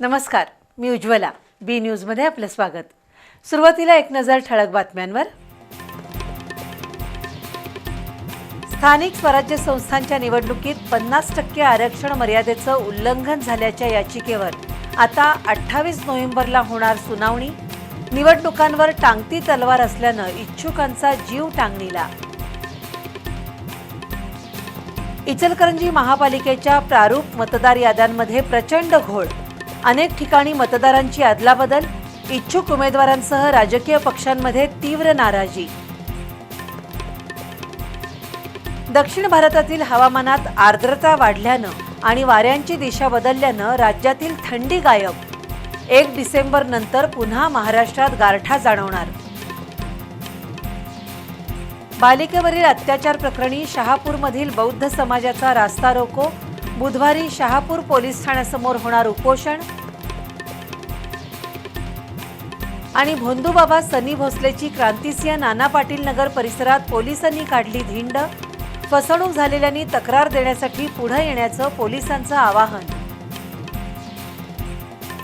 नमस्कार मी उज्ज्वला. बी न्यूजमध्ये आपलं स्वागत. सुरुवातीला एक नजर ठळक बातम्यांवर. स्थानिक स्वराज्य संस्थांच्या निवडणुकीत पन्नास टक्के आरक्षण मर्यादेचं उल्लंघन झाल्याच्या याचिकेवर आता अठ्ठावीस नोव्हेंबरला होणार सुनावणी. निवडणुकांवर टांगती तलवार असल्यानं इच्छुकांचा जीव टांगणीला. इचलकरंजी महापालिकेच्या प्रारूप मतदार याद्यांमध्ये प्रचंड घोळ. अनेक ठिकाणी मतदारांची अदलाबदल इच्छुक उमेदवारांसह राजकीय पक्षांमध्ये तीव्र नाराजी. दक्षिण भारतातील हवामानात आर्द्रता वाढल्यानं आणि वाऱ्यांची दिशा बदलल्यानं राज्यातील थंडी गायब. एक डिसेंबर नंतर पुन्हा महाराष्ट्रात गारठा जाणवणार. बालिकेवरील अत्याचार प्रकरणी शहापूरमधील बौद्ध समाजाचा रास्ता रोको बुधवारी शहापूर पोलीस ठाण्यासमोर होणार उपोषण. आणि भोंदूबाबा सनी भोसलेची क्रांतिसिंह नाना पाटील नगर परिसरात पोलिसांनी काढली धिंड. फसवणूक झालेल्यांनी तक्रार देण्यासाठी पुढे येण्याचं पोलिसांचं आवाहन.